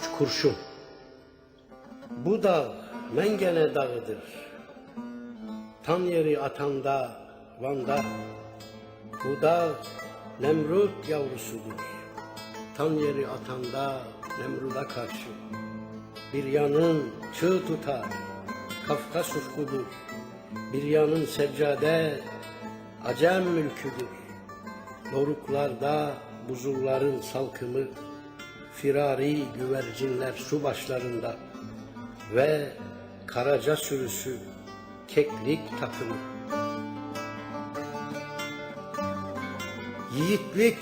Üç kurşun. Bu dağ Mengene dağıdır. Tan yeri atanda, Van'da. Bu dağ Nemrut yavrusudur. Tan yeri atanda, Nemrut'a karşı. Bir yanın çığ tutar, Kafkas ufkudur. Bir yanın seccade, Acem mülküdür. Doruklarda buzulların salkımı, firari güvercinler su başlarında ve karaca sürüsü keklik takımı. Yiğitlik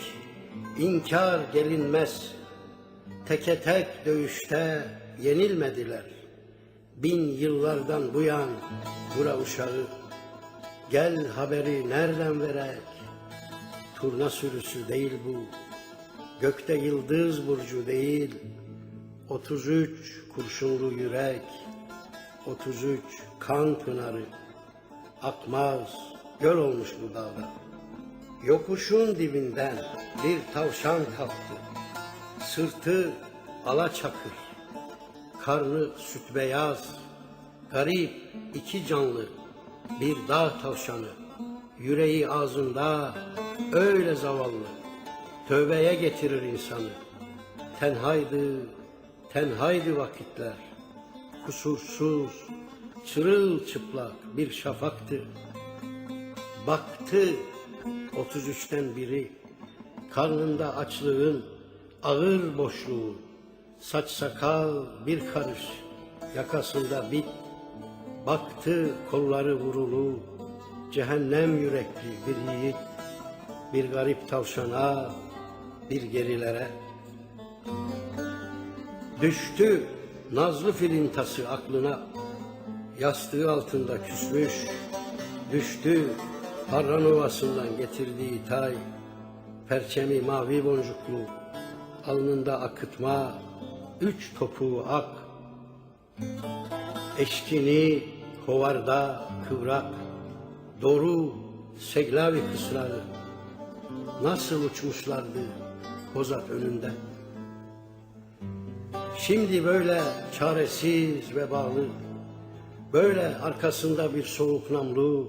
inkar gelinmez, teke tek dövüşte yenilmediler. Bin yıllardan bu yan bura uşağı, gel haberi nereden verek? Turna sürüsü değil bu, gökte yıldız burcu değil, 33 kurşunlu yürek, 33 kan pınarı, akmaz göl olmuş bu dağda. Yokuşun dibinden bir tavşan kalktı, sırtı alaçakır, karnı süt beyaz, garip iki canlı, bir dağ tavşanı, yüreği ağzında öyle zavallı, tövbeye getirir insanı. Tenhaydı, tenhaydı vakitler, kusursuz, çırılçıplak bir şafaktı. Baktı 33'ten biri, karnında açlığın ağır boşluğu, saç sakal bir karış, yakasında bit, baktı kolları vurulu, cehennem yürekli bir yiğit, bir garip tavşana, bir gerilere. Düştü nazlı filintası aklına, yastığı altında küsmüş, düştü Harran Ovası'ndan getirdiği tay, perçemi mavi boncuklu, alnında akıtma, üç topuğu ak, eşkini hovarda kıvrak, doğru seglavi kısrağı, nasıl uçmuşlardı Kozak önünde. Şimdi böyle çaresiz ve bağlı, böyle arkasında bir soğuk namlu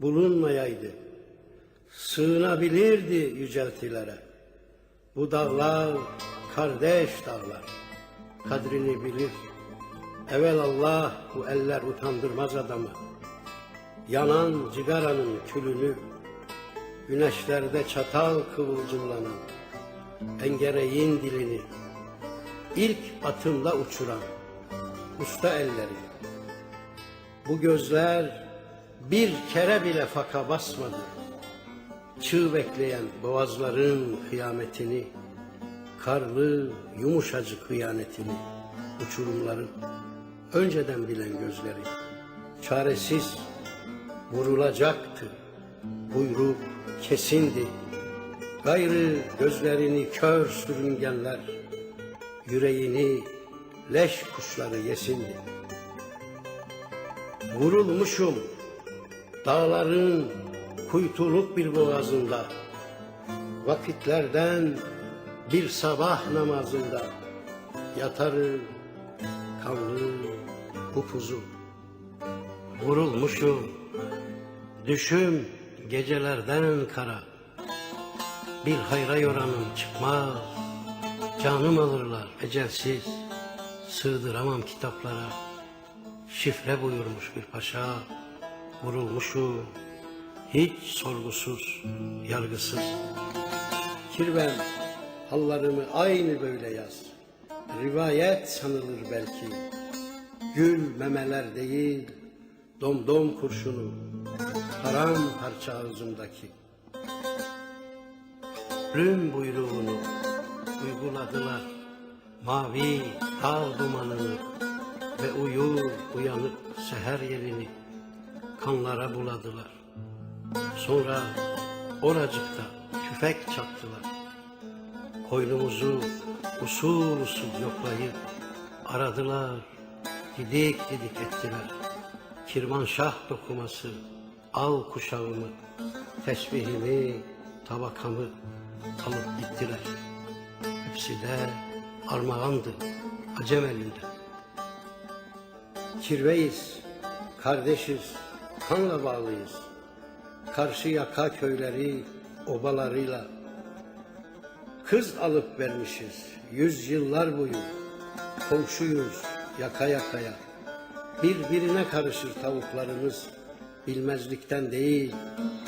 bulunmayaydı. Sığınabilirdi yüceltilere. Bu dağlar kardeş dağlar, kadrini bilir. Evel Allah bu eller utandırmaz adamı. Yanan cigaranın külünü, güneşlerde çatal kıvılcımlanan, engereğin dilini, ilk atımla uçuran usta elleri. Bu gözler bir kere bile faka basmadı. Çığ bekleyen boğazların kıyametini, karlı yumuşacık hıyanetini, uçurumların önceden bilen gözleri, çaresiz vurulacaktı. Buyruk kesindi. Gayrı gözlerini kör sürüngenler, yüreğini leş kuşları yesindi. Vurulmuşum dağların kuytuluk bir boğazında, vakitlerden bir sabah namazında yatarı kanlı kupuzu. Vurulmuşum düşüm gecelerden kara, bir hayra yoranım çıkmaz, canım alırlar ecelsiz, sığdıramam kitaplara, şifre buyurmuş bir paşa, vurulmuşum, hiç sorgusuz, yargısız. Kirven, hallarımı aynı böyle yaz, rivayet sanılır belki, gül memeler değil, domdom kurşunu, haram parça ağzımdaki. Rüm buyruğunu uyguladılar, mavi dağ dumanını ve uyur uyanıp seher yerini kanlara buladılar. Sonra oracıkta tüfek çaktılar. Koynumuzu usul usul yoklayıp aradılar, didik didik ettiler. Kirmanşah dokuması, al kuşağımı, tesbihimi, tabakamı alıp gittiler. Hepsi de armağandı acem elinde. Kirveyiz, kardeşiz, kanla bağlıyız. Karşı yaka köyleri, obalarıyla Kız alıp vermişiz yüz yıllar boyu. Komşuyuz yaka yakaya. Birbirine karışır tavuklarımız. Bilmezlikten değil,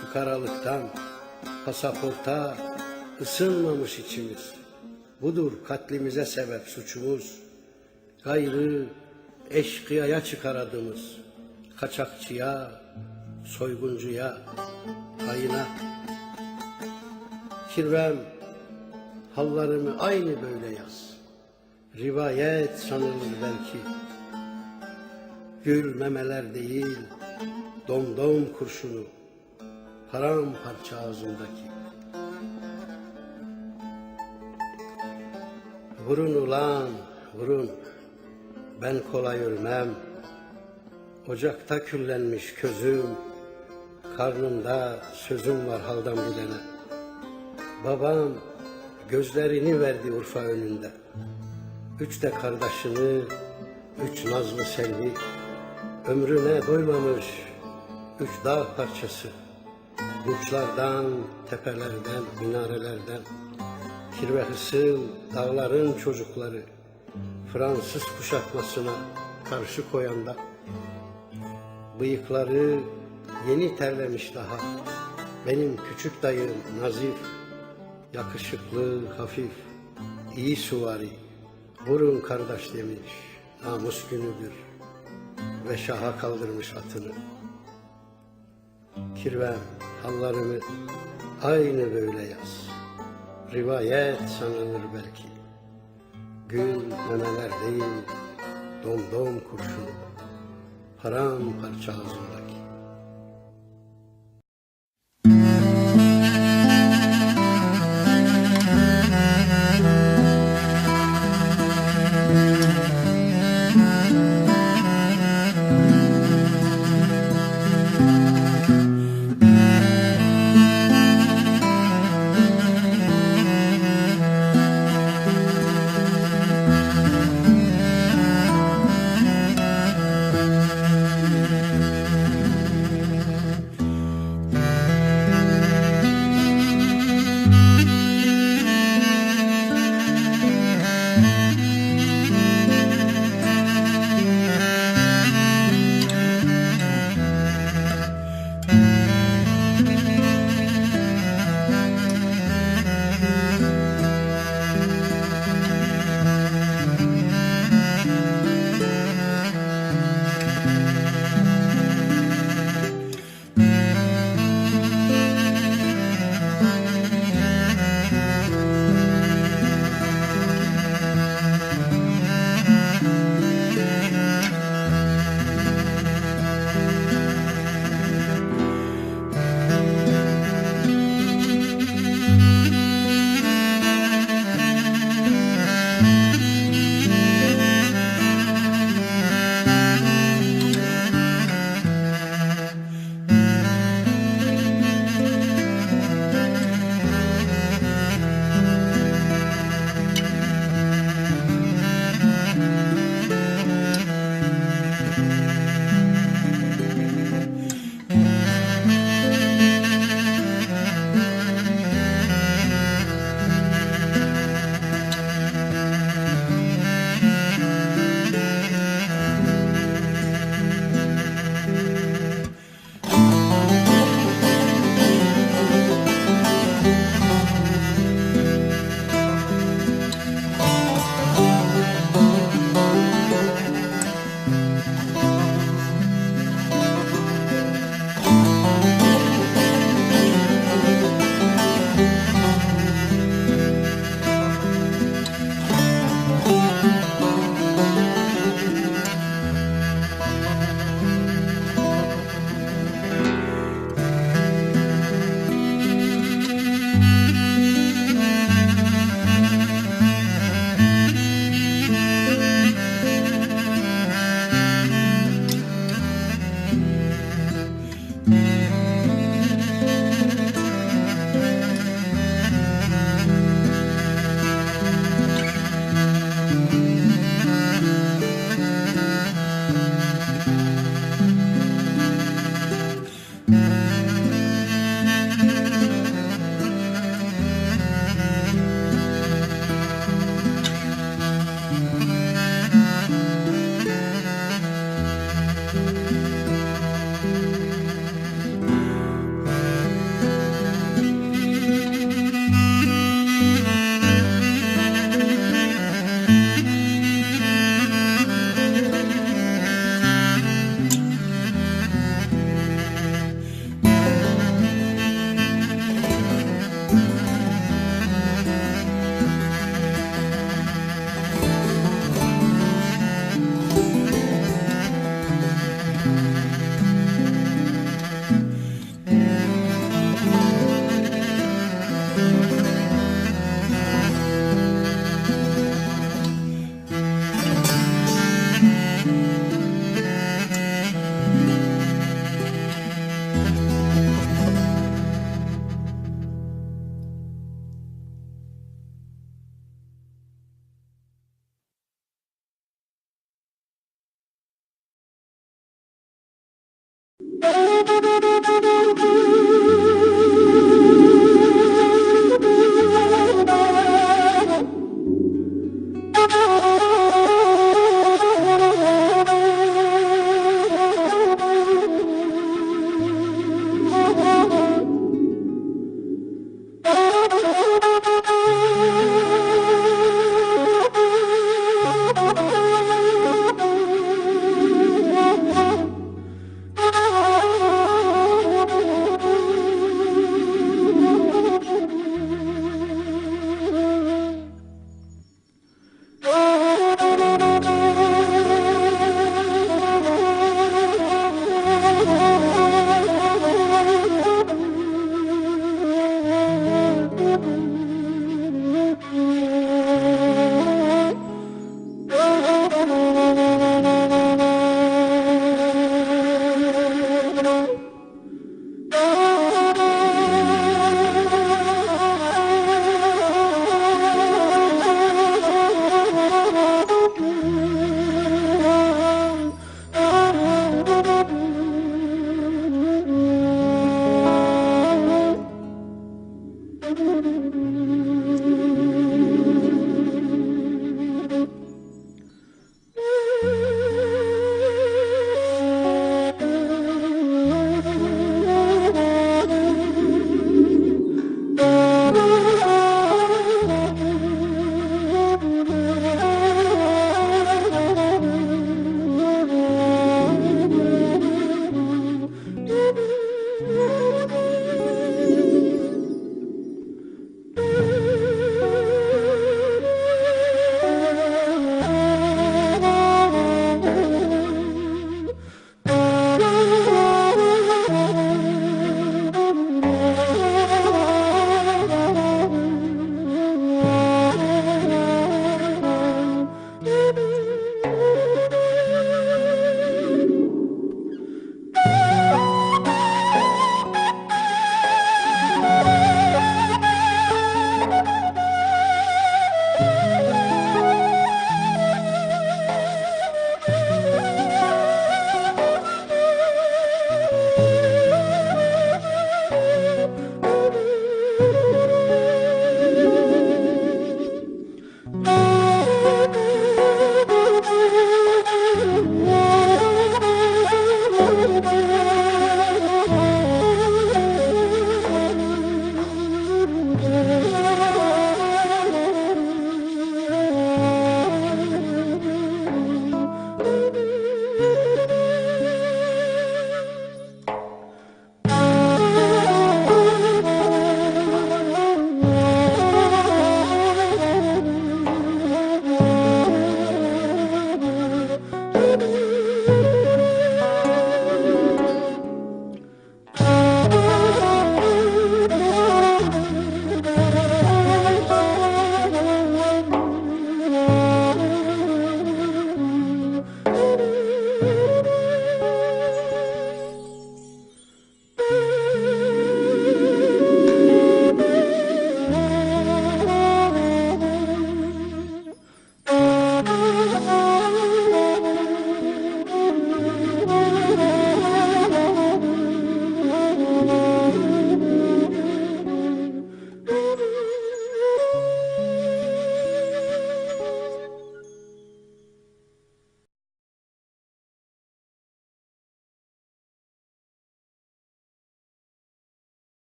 fukaralıktan. Pasaporta ısınmamış içimiz. Budur katlimize sebep suçumuz. Gayrı eşkıyaya çıkar adımız. Kaçakçıya, soyguncuya, kayına. Kirvem hallarımı aynı böyle yaz. Rivayet sanılır belki. Gül memeler değil, domdom kurşunu, paramparça ağzındaki. Vurun ulan, vurun, ben kolay ölmem. Ocakta küllenmiş közüm, karnımda sözüm var haldan bilene. Babam gözlerini verdi Urfa önünde. Üç de kardeşini, üç nazlı selvi, ömrüne doymamış üç dağ parçası. Burçlardan, tepelerden, minarelerden, kirve hısıl dağların çocukları, Fransız kuşatmasına karşı koyanda, bıyıkları yeni terlemiş daha, benim küçük dayım Nazif, Yakışıklı, hafif, iyi suvari, vurun kardeş demiş, namus günüdür ve şaha kaldırmış atını. Kirvem, hallarımı aynı böyle yaz. Rivayet sanılır belki. Gül memeler değil, domdom kurşun, paramparça ağzındaki.